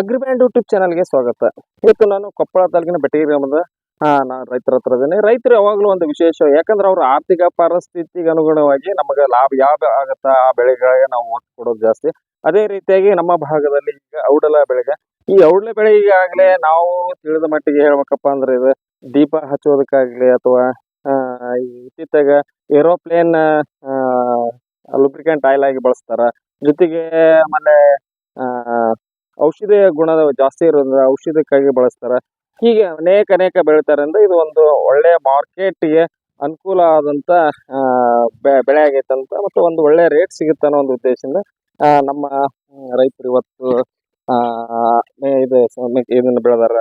ಅಗ್ರಿಬ್ಯಾಂಡ್ YouTube ಚಾನಲ್ಗೆ ಸ್ವಾಗತ. ಇವತ್ತು ನಾನು ಕೊಪ್ಪಳ ತಾಲೂಕಿನ ಬೆಟ್ಟಿಗೆ ಗ್ರಾಮದ ನಾನು ರೈತರ ಹತ್ರ ಇದ್ದೇನೆ. ರೈತರು ಯಾವಾಗಲೂ ಒಂದು ವಿಶೇಷ, ಯಾಕಂದ್ರೆ ಅವ್ರ ಆರ್ಥಿಕ ಪರಿಸ್ಥಿತಿಗೆ ಅನುಗುಣವಾಗಿ ನಮಗೆ ಲಾಭ ಯಾವ ಆಗತ್ತಾ ಆ ಬೆಳೆಗಳಿಗೆ ನಾವು ಒತ್ತು ಕೊಡೋದು ಜಾಸ್ತಿ. ಅದೇ ರೀತಿಯಾಗಿ ನಮ್ಮ ಭಾಗದಲ್ಲಿ ಈಗ ಔಡಲ ಬೆಳೆಗೆ. ಈ ಔಡಲ ಬೆಳೆ ಈಗಾಗಲೇ ನಾವು ತಿಳಿದ ಮಟ್ಟಿಗೆ ಹೇಳ್ಬೇಕಪ್ಪ ಅಂದ್ರೆ ಇದು ದೀಪ ಹಚ್ಚೋದಕ್ಕಾಗ್ಲಿ ಅಥವಾ ಇತ್ತೀಚೆಗೆ ಏರೋಪ್ಲೇನ್ ಲುಬ್ರಿಕೆಂಟ್ ಆಯಿಲ್ ಆಗಿ ಬಳಸ್ತಾರ. ಜೊತೆಗೆ ಆಮೇಲೆ ಔಷಧಿಯ ಗುಣ ಜಾಸ್ತಿ ಇರೋದ್ರಿಂದ ಔಷಧಕ್ಕಾಗಿ ಬಳಸ್ತಾರೆ. ಹೀಗೆ ಅನೇಕ ಅನೇಕ ಬೆಳಿತಾರೆ ಅಂದ್ರೆ ಇದು ಒಂದು ಒಳ್ಳೆಯ ಮಾರ್ಕೆಟ್ಗೆ ಅನುಕೂಲ ಆದಂತ ಆ, ಬೆ- ಬೆಳೆ ಆಗೈತೆ ಅಂತ ಮತ್ತು ಒಂದು ಒಳ್ಳೆ ರೇಟ್ ಸಿಗುತ್ತೆ ಅನ್ನೋ ಒಂದು ಉದ್ದೇಶದಿಂದ ನಮ್ಮ ರೈತರು ಇವತ್ತು ಇದು ಇದನ್ನ ಬೆಳೆದಾರ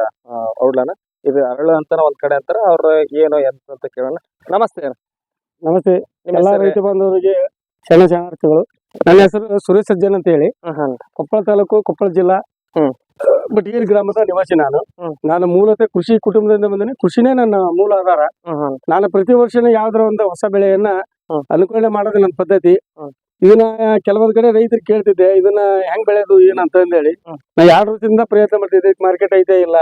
ಔಡ್ಲನ. ಇದು ಅರಳು ಅಂತಾನೆ ಒಂದ್ ಕಡೆ ಅಂತಾರ ಅವ್ರ ಏನು ಎಂತ ಅಂತ ಕೇಳೋಣ. ನಮಸ್ತೆ ನಮಸ್ತೆ. ಎಲ್ಲ? ರೈತ ಬಾಂಧವರಿಗೆ ಶರಣ ಶರಣಾರ್ಥಿಗಳು. ನನ್ನ ಹೆಸರು ಸುರೇಶ್ ಸಜ್ಜನ್ ಅಂತ ಹೇಳಿ. ಕೊಪ್ಪಳ ತಾಲೂಕು ಕೊಪ್ಪಳ ಜಿಲ್ಲಾ. ಬಟಗೇರಿ ಗ್ರಾಮದ ನಿವಾಸಿ ನಾನು. ನಾನು ಮೂಲತಃ ಕೃಷಿ ಕುಟುಂಬದಿಂದ ಬಂದೇನೆ. ಕೃಷಿನೇ ನನ್ನ ಮೂಲ ಆಧಾರ. ನಾನು ಪ್ರತಿ ವರ್ಷನೇ ಯಾವ್ದಾರ ಒಂದು ಹೊಸ ಬೆಳೆಯನ್ನ ಅನುಕೂಲ ಅನುಕರಣೆ ಮಾಡೋದು ನನ್ನ ಪದ್ಧತಿ. ಇದನ್ನ ಕೆಲವೊಂದ್ ಕಡೆ ರೈತರು ಕೇಳ್ತಿದ್ದೆ ಇದನ್ನ ಹೆಂಗ್ ಬೆಳೆಯೋದು ಏನಂತ ಹೇಳಿ. ನಾ ಎರಡು ವರ್ಷದಿಂದ ಪ್ರಯತ್ನ ಮಾಡ್ತಿದ್ದೆ ಮಾರ್ಕೆಟ್ ಐತೆ ಇಲ್ಲ.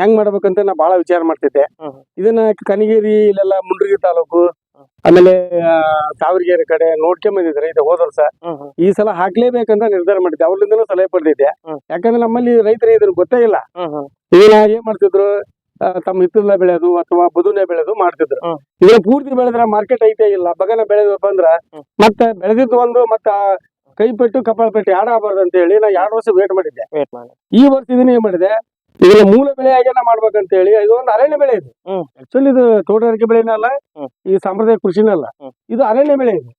ಹೆಂಗ್ ಮಾಡ್ಬೇಕಂತ ನಾ ಬಹಳ ವಿಚಾರ ಮಾಡ್ತಿದ್ದೆ. ಇದನ್ನ ಕನಗಿರಿ ಇಲ್ಲೆಲ್ಲ ಮುಂಡ್ರಿಗಿ ತಾಲೂಕು. ಆಮೇಲೆ ಸಾವಿರಗೇರಿ ತಾವರಗೆರೆ ಕಡೆ ನೋಡ್ಕೊಂಬಂದಿದ್ರೆ ಇದು ಹೋದ ವರ್ಷ. ಈ ಸಲ ಹಾಕ್ಲೇಬೇಕಂತ ನಿರ್ಧಾರ ಮಾಡಿದ್ದೆ. ಅವ್ರಿಂದನೂ ಸಲಹೆ ಪಡೆದಿದ್ದೆ. ಯಾಕಂದ್ರೆ ನಮ್ಮಲ್ಲಿ ರೈತರಿಗೆ ಇದ್ರ ಗೊತ್ತೇ ಇಲ್ಲ. ಇದನ್ನ ಏನ್ ಮಾಡ್ತಿದ್ರು ತಮ್ಮ ಹಿತ್ತಲ ಬೆಳೆಯೋದು ಅಥವಾ ಬದುನೆ ಬೆಳೆದು ಮಾಡ್ತಿದ್ರು. ಇದನ್ನ ಪೂರ್ತಿ ಬೆಳೆದ್ರೆ ಮಾರ್ಕೆಟ್ ಐತೆ ಇಲ್ಲ. ಬಗನ ಬೆಳೆದಪ್ಪ ಅಂದ್ರ. ಮತ್ತೆ ಬೆಳೆದಿದ್ದು ಒಂದು ಮತ್ತ ಕೈ ಪೆಟ್ಟು ಕಪಾಳ ಪೆಟ್ಟು ಯಾಡ ಆಗಬಾರ್ದು ಅಂತ ಹೇಳಿ ನಾ ಎರಡು ವರ್ಷ ವೇಟ್ ಮಾಡಿದ್ದೆ. ಈ ವರ್ಷ ಇದನ್ನ ಏನ್ ಮಾಡಿದೆ? ಇದನ್ನ ಮೂಲ ಬೆಳೆಯಾಗೇನ ಮಾಡ್ಬೇಕಂತ ಹೇಳಿ ಇದು ಒಂದು ಅರಣ್ಯ ಬೆಳೆ ಇದು. ಆಕ್ಚುಲಿ ಇದು ತೋಟಗಾರಿಕೆ ಬೆಳೆನೇ ಅಲ್ಲ ಈ ಸಾಂಪ್ರದಾಯಿಕ ಕೃಷಿನೇ ಅಲ್ಲ. ಇದು ಅರಣ್ಯ ಬೆಳೆ ಇದು.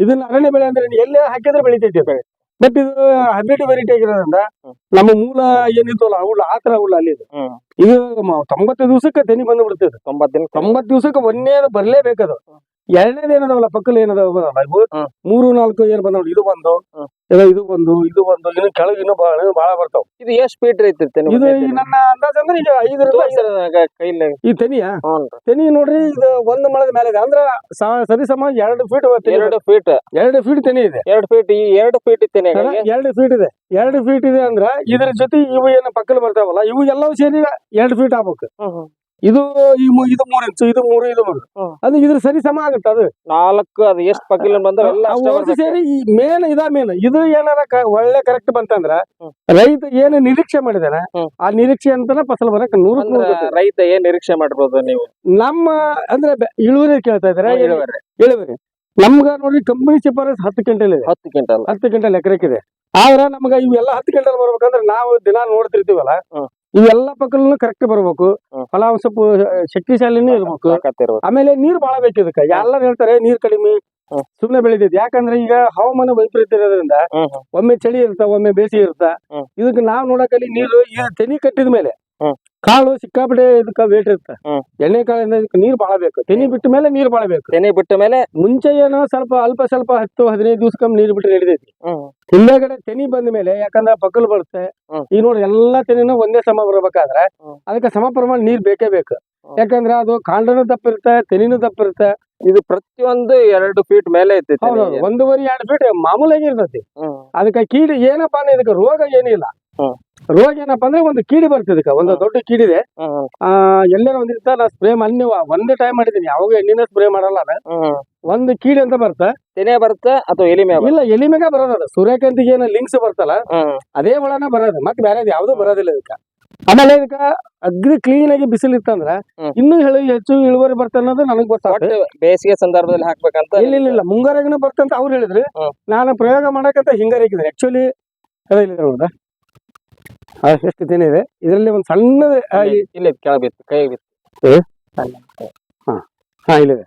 ಇದನ್ನ ಅರಣ್ಯ ಬೆಳೆ ಅಂದ್ರೆ ಎಲ್ಲೇ ಹಾಕಿದ್ರೆ ಬೆಳಿತೈತಿ ಬೆಳೆ. ಬಟ್ ಇದು ಹೈಬ್ರಿಡ್ ವೆರೈಟಿ ಆಗಿರೋದ್ರಿಂದ ನಮ್ಮ ಮೂಲ ಏನಿತ್ತಲ್ಲ ಹುಲ್ಲ ಆ ತರ ಹುಲ್ಲ ಅಲ್ಲಿ ಇದು. ತೊಂಬತ್ತು ದಿವಸಕ್ಕೆ ತೆನಿ ಬಂದು ಬಿಡ್ತದೆ ತೊಂಬತ್ ದಿನ ತೊಂಬತ್ತು ದಿವಸಕ್ಕೆ ಒಂದೇ ಬರ್ಲೇಬೇಕದು. ಎರಡನೇದು ಏನದವಲ್ಲ ಪಕ್ಕದಲ್ಲಿ ಏನದಾವ ಇವು ಮೂರು ನಾಲ್ಕು ಏನ್ ಬಂದವ್ ಇದು ಬಂದು ಇದು ಬಂದು ಇದು ಬಂದು ಇನ್ನು ಕೆಳಗೆ ಇನ್ನೂ ಬಹಳ ಬಹಳ ಬರ್ತಾವ. ಇದು ಎಷ್ಟ್ ಫೀಟ್ ಐತಿರ್ತೆ ಇದು ಈ ನನ್ನ ಅಂದಾಜ್ ಅಂದ್ರೆ ಈಗ ಐದರಿಂದ ಐದು- ಕೈಲಿ. ಈ ತೆನಿಯ? ತೆನಿ ನೋಡ್ರಿ ಇದು ಒಂದ್ ಮಳದ ಮೇಲೆ ಇದೆ. ಅಂದ್ರ ಸ- ಸರಿಸಮ ಎರಡು ಫೀಟ್ ಎರಡು ಫೀಟ್ ಎರಡು ಫೀಟ್ ತೆನಿ ಇದೆ. ಎರಡು ಫೀಟ್ ಈ ಎರಡು ಫೀಟ್ ತೆನೆ ಎರಡು ಫೀಟ್ ಇದೆ. ಎರಡು ಫೀಟ್ ಇದೆ ಅಂದ್ರ ಇದ್ರ ಜೊತೆ ಇವು ಏನು ಪಕ್ಕದಲ್ಲಿ ಬರ್ತಾವಲ್ಲ ಇವು ಎಲ್ಲವೂ ಸೇರಿ ಎರಡು ಫೀಟ್ ಆಗ್ಬೇಕು. ಇದು ಈ ಮೂ- ಇದು ಮೂರ್ ಇಂಚು ಇದು ಮೂರು ಇದು ಮೂರು ಹ್ಮ್. ಅದು ಇದ್ರ ಸರಿ ಸಮ ಆಗುತ್ತೆ ಅದು ನಾಲ್ಕು ಅದು ಎಷ್ಟು ಪಕ್ಕಿಲ್ ಬಂದ್ರೆ ಎಲ್ಲ ಅಷ್ಟೇ ಒಟ್ಟು ಬರ್ಬೇಕು. ಸೇರಿ ಈ ಮೇನ್ ಇದ ಮೇನ್ ಇದು ಏನಾರ ಕ- ಒಳ್ಳೆ ಕರೆಕ್ಟ್ ಬಂತಂದ್ರ ಹ್ಮ್. ರೈತ ಏನು ನಿರೀಕ್ಷೆ ಮಾಡಿದಾನೆ ಹ್ಮ್. ಆ ನಿರೀಕ್ಷೆ ಅಂತಾನೆ ಫಸಲ್ ಬರಕ್ ನೂರ ಅಂದ್ರ ರೈತ ಏನ್ ನಿರೀಕ್ಷೆ ಮಾಡ್ಬೋದು ನೀವು ನಮ್ಮ ಅಂದ್ರೆ ಬೆ- ಇಳುವರಿ ಕೇಳ್ತಾ ಇದಾರೆ ಇಳುವರಿ ಇಳುವರಿ ನಮ್ಗ ನೋಡಿ ಕಂಪನಿ ಶಿಫಾರಸ್ ಹತ್ತು ಕ್ವಿಂಟಲ್ ಇದೆ ಹತ್ತು ಕ್ವಿಂಟಲ್ ಹತ್ತು ಕ್ವಿಂಟಲ್ ಇದೆ ಆದ್ರ ನಮ್ಗ ಇವೆಲ್ಲ ಹತ್ತು ಕ್ವಿಂಟಲ್ ಬರ್ಬೇಕಂದ್ರೆ ನಾವು ದಿನ ನೋಡ್ತಿರ್ತೀವಲ್ಲ ಹ್ಮ್. ಇವೆಲ್ಲ ಪಕ್ಕಲೂ ಕರೆಕ್ಟ್ ಬರ್ಬೇಕು. ಫಲಾ ಒಂದ್ ಸ್ವಲ್ಪ ಶಕ್ತಿಶಾಲಿನೂ ಇರ್ಬೇಕು. ಆಮೇಲೆ ನೀರ್ ಬಹಳ ಬೇಕು ಇದಕ್ಕ. ಎಲ್ಲರೂ ಹೇಳ್ತಾರೆ ನೀರ್ ಕಡಿಮೆ. ಸುಮ್ನೆ ಬೆಳಿತೈತಿ. ಯಾಕಂದ್ರೆ ಈಗ ಹವಾಮಾನ ವೈಪರೀತ್ಯ ಇರೋದ್ರಿಂದ ಒಮ್ಮೆ ಚಳಿ ಇರ್ತ ಒಮ್ಮೆ ಬೇಸಿಗೆ ಇರ್ತ. ಇದಕ್ಕೆ ನಾವ್ ನೋಡಕಲ್ಲಿ ನೀರು ಈಗ ತೆನಿ ಕಟ್ಟಿದ ಮೇಲೆ. ಕಾಳು ಸಿಕ್ಕಾಪಟ್ಟೆ ಇದಕ್ಕ ವೇಟ್ ಇರುತ್ತೆ. ಎಣ್ಣೆ ಕಾಳಿಂದ ಇದಕ್ಕೆ ನೀರ್ ಬಹಳ ಬೇಕು. ತೆನಿ ಬಿಟ್ಟ ಮೇಲೆ ನೀರ್ ಬಾಳ ಬೇಕು. ತೆನೆ ಬಿಟ್ಟ ಮೇಲೆ ಮುಂಚೆ ಏನೋ ಸ್ವಲ್ಪ ಅಲ್ಪ ಸ್ವಲ್ಪ ಹತ್ತು ಹದಿನೈದು ದಿವಸಕ್ಕೊಮ್ಮೆ ನೀರ್ ಬಿಟ್ಟು ನಡಿತೈತಿ ಹಿಂದಗಡೆ ತೆನಿ ಬಂದ ಮೇಲೆ ಯಾಕಂದ್ರೆ ಪಕ್ಕಲ್ ಬರುತ್ತೆ. ಈ ಈಗ ನೋಡಿ ಎಲ್ಲಾ ತೆನಿನೂ ಒಂದೇ ಸಮ ಬರ್ಬೇಕಾದ್ರೆ ಅದಕ್ಕೆ ಸಮ ಪ್ರಮಾಣ ನೀರ್ ಬೇಕೇ ಬೇಕು. ಯಾಕಂದ್ರೆ ಅದು ಕಾಂಡನೂ ತಪ್ಪಿರುತ್ತೆ ತೆನಿನೂ ತಪ್ಪಿರುತ್ತೆ ಇದು ಪ್ರತಿಯೊಂದು ಎರಡು ಫೀಟ್ ಮೇಲೆ ಐತಿ ಒಂದೂವರೆ ಎರಡು ಫೀಟ್ ಮಾಮೂಲಾಗಿ ಇರ್ತೈತಿ. ಅದಕ್ಕೆ ಕೀಡಿ ಏನಪ್ಪಾ ಅಂದ್ರೆ ಇದಕ್ಕೆ ರೋಗ ಏನಿಲ್ಲ. ರೋಗ ಏನಪ್ಪಾ ಅಂದ್ರೆ ಒಂದು ಕೀಡಿ ಬರ್ತದೆ ಒಂದು ದೊಡ್ಡ ಕೀಡಿದೆ. ಆ ಎಲ್ಲೇನೋ ಒಂದಿರ್ತ ನಾ ಸ್ಪ್ರೇ ಮೊನ್ನೆ ಒಂದೇ ಟೈಮ್ ಮಾಡಿದೀನಿ ಯಾವಾಗ ಎಣ್ಣಿನ ಸ್ಪ್ರೇ ಮಾಡಲ್ಲ ನಾನು ಒಂದು ಕೀಡಿ ಅಂತ ಬರ್ತ ತೆನೆ ಬರುತ್ತೆ ಅಥವಾ ಎಲಿ ಇಲ್ಲ ಎಲಿ ಮ್ಯಾಗ ಬರೋದಲ್ಲ ಸೂರ್ಯಕಾಂತಿಗೆ ಏನೋ ಲಿಂಕ್ಸ್ ಬರ್ತಲ್ಲ ಅದೇ ಒಳನ ಬರೋದು ಮತ್ತೆ ಬೇರೆ ಯಾವ್ದು ಬರೋದಿಲ್ಲ ಇದಕ್ಕ. ಆಮೇಲೆ ಇದಕ್ಕ ಅಗ್ರಿ ಕ್ಲೀನ್ ಆಗಿ ಬಿಸಿಲು ಇತ್ತಂದ್ರ. ಇನ್ನೂ ಹೇಳಿ ಹೆಚ್ಚು ಇಳುವರಿ ಬರ್ತ ಅನ್ನೋದು ನನಗೆ ಗೊತ್ತಾಗ್ತದೆ. ಒಟ್ಟು ಬೇಸಿಗೆ ಸಂದರ್ಭದಲ್ಲಿ ಹಾಕ್ಬೇಕಂತ ಇಲ್ಲ ಇಲ್ಲ ಇಲ್ಲ. ಮುಂಗಾರಾಗನು ಬರ್ತಂತ ಅವ್ರು ಹೇಳಿದ್ರು. ನಾನು ಪ್ರಯೋಗ ಮಾಡಕಂತ ಹಿಂಗಾರಿಕಿದ್ರೆ ಆಕ್ಚುಲಿ ಹೇಳಿದ್ರು ಎಷ್ಟು ದಿನ ಇದೆ? ಇದರಲ್ಲಿ ಒಂದು ಸಣ್ಣ ಇಲ್ಲೇ ಕೆಳಗೆ ಬಿತ್ತು ಕೈ ಬಿತ್ತು. ಹಾ ಇಲ್ಲಿದೆ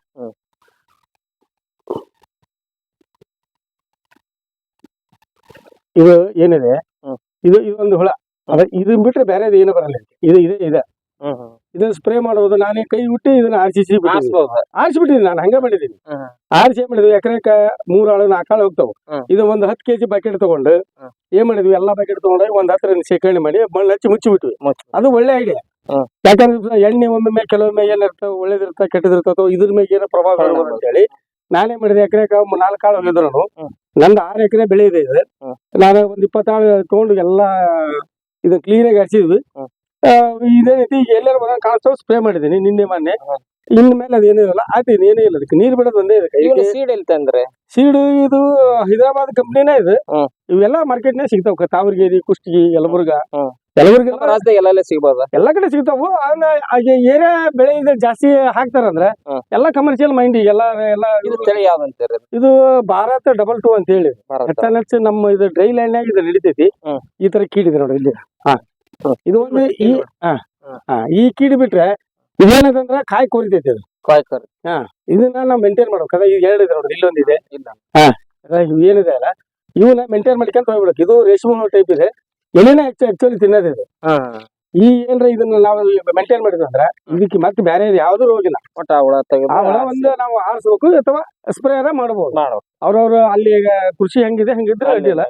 ಇದು. ಏನಿದೆ? ಇದು ಇದೊಂದು ಹುಳ. ಅದ ಇದನ್ನ ಬಿಟ್ರೆ ಬೇರೆ ಏನು ಬರಲ್ಲ. ಇದು ಇದೆ ಇದೆ. ಇದನ್ನ ಸ್ಪ್ರೇ ಮಾಡೋದು ನಾನೇ ಕೈ ಬಿಟ್ಟು ಇದನ್ನ ಆರ್ಸಿಸಿ ಆರಿಸ್ಬಿಟ್ಟಿದ್ದೀನಿ ನಾನು ಹಂಗೆ ಮಾಡಿದ್ದೀನಿ. ಆರ್ಸಿ ಏನ್ ಮಾಡಿದ್ವಿ? ಎಕರೆಕ ಮೂರ್ ಆಳು ನಾಲ್ಕು ಆಳು ಹೋಗ್ತಾವ. ಇದು ಒಂದು ಹತ್ತು ಕೆಜಿ ಬಕೆಟ್ ತಗೊಂಡು. ಏನ್ ಮಾಡಿದ್ವಿ? ಎಲ್ಲಾ ಬಕೆಟ್ ತಗೊಂಡು ಒಂದ್ ಹತ್ರ ಶೇಖರಣೆ ಮಾಡಿ ಮಣ್ಣು ಹಚ್ಚಿ ಮುಚ್ಚಿ ಬಿಟ್ವಿ ಅದು ಒಳ್ಳೆ ಐಡಿಯಾ. ಯಾಕಂದ್ರೆ ಎಣ್ಣೆ ಒಮ್ಮೆ ಕೆಲವೊಮ್ಮೆ ಏನಿರ್ತಾವ ಒಳ್ಳೇದಿರ್ತಾವ ಕೆಟ್ಟದಿರ್ತಾವ ಅಥವಾ ಇದ್ರ ಮೇಲೆ ಏನೋ ಪ್ರಭಾವ ಬೀಳ್ಬೋದು ಅಂತ ಹೇಳಿ ನಾನೇ ಮಾಡಿದೆ ಎಕರೆಕ ನಾಲ್ಕು ಆಳು ಹೋಗಿದ್ರು. ನಂದು ಆರು ಎಕರೆ ಬೆಳೆ ಇದೆ. ನಾನು ಒಂದ್ ಇಪ್ಪತ್ತಾಳು ತಗೊಂಡು ಎಲ್ಲಾ ಇದನ್ನ ಕ್ಲೀನ್ ಆಗಿ ಹಚ್ಚಿದ್ವಿ ಹ್ಮ್. ರೀತಿ ಈಗ ಎಲ್ಲರೂ ಬಂದಾಗ ಕಾಸ್ಟ್ ಸ್ಪ್ರೇ ಮಾಡಿದೀನಿ ನಿನ್ನೆ ಮೊನ್ನೆ. ಇನ್ ಮೇಲೆ ಅದೇನೂ ಇರಲ್ಲ ಆಯ್ತು ಇನ್ನೇನೂ ಇಲ್ಲ ಅದಕ್ಕೆ ನೀರು ಬಿಡೋದು ಒಂದೇ ಇವನು ಸೀಡ್ ಎಲ್ಲಿ ತಂದ್ರೆ ಸೀಡು ಇದು ಹೈದರಾಬಾದ್ ಕಂಪ್ನಿನೇ ಇದು ಹ್ಮ್. ಇವೆಲ್ಲ ಮಾರ್ಕೆಟ್ನೇ ಸಿಗ್ತಾವ ತಾವರ್ಗೇರಿ ಕುಷ್ಟಗಿ ಯಲಬುರ್ಗ ಹ್ಮ್. ಯಲಬುರ್ಗ ರಾಜ್ಯದಾಗ ಎಲ್ಲೆಲ್ಲ ಸಿಗ್ಬೋದ ಎಲ್ಲಾ ಕಡೆ ಸಿಗ್ತಾವು ಏರಿಯಾ ಬೆಳೆ ಇದು ಜಾಸ್ತಿ ಹಾಕ್ತಾರಂದ್ರೆ ಹ್ಮ್. ಎಲ್ಲಾ ಕಮರ್ಷಿಯಲ್ ಮೈಂಡ್ ಎಲ್ಲ ಎಲ್ಲ ಇದು ತಳಿ ಯಾವ್ದಂತೀರಿ ಇದು? ಭಾರತ ಡಬಲ್ ಟೂ ಅಂತ ಹೇಳಿ ಭಾರತ ನಮ್ಮ ಇದು ಡ್ರೈ ಲ್ಯಾಂಡ್ ಇದು ನಡೀತೈತಿ ಹ್ಮ್. ಈ ತರ ಕೀಡಿದೆ ನೋಡಿ ಇಲ್ಲಿ ಹಾ. ಇದು ಒಂದು ಈ ಹಾ ಹಾ. ಈ ಕೀಡಿ ಬಿಟ್ರೆ ಇದೇನದಂದ್ರ ಕಾಯಿ ಕೊರಿತೈತಿ ಅದು ಹಾ ಇದನ್ನ ನಾವು ಮೇಂಟೈನ್ ಮಾಡ್ಬೇಕು. ಅದ ಈಗ ಹೇಳಿದ್ರೆ ಇದೆ ನೋಡಿ ಇಲ್ಲೊಂದಿದೆ. ಇಲ್ಲ. ಅದ ಇವು ಏನಿದೆ ಅಲ್ಲ ಇವನ್ನ ಮೇಂಟೈನ್ ಮಾಡ್ಕೊಂತ ಹೋಗ್ಬಿಡಕ್ಕೆ ಇದು ರೇಷ್ಮೆ ಟೈಪ್ ಇದೆ. ಎಲೆನ ಆಕ್ಚುಲಿ ತಿನ್ನೋದು ಇದು ಹಾ. ಈ ಏನ್ರ ಇದನ್ನ ನಾವು ಮೇಂಟೈನ್ ಮಾಡಿದ್ವಿ ಅಂದ್ರೆ ಇದಕ್ಕೆ ಮತ್ತೆ ಬೇರೆ ಯಾವ್ದು ರೋಗಿಲ್ಲ ಒಟ್ಟ ಹುಳ ತೆಗೆದು ಆ ಹುಳ ಒಂದು ನಾವು ಆರಿಸ್ಬೇಕು ಅಥವಾ ಸ್ಪ್ರೇ ಮಾಡಬಹುದು ಮಾಡು ಅವ್ರವ್ರ ಅಲ್ಲಿ ಈಗ ಕೃಷಿ ಹೆಂಗಿದೆ ಹಂಗಿದ್ರೆ ಅಡ್ಡಿಲ್ಲ.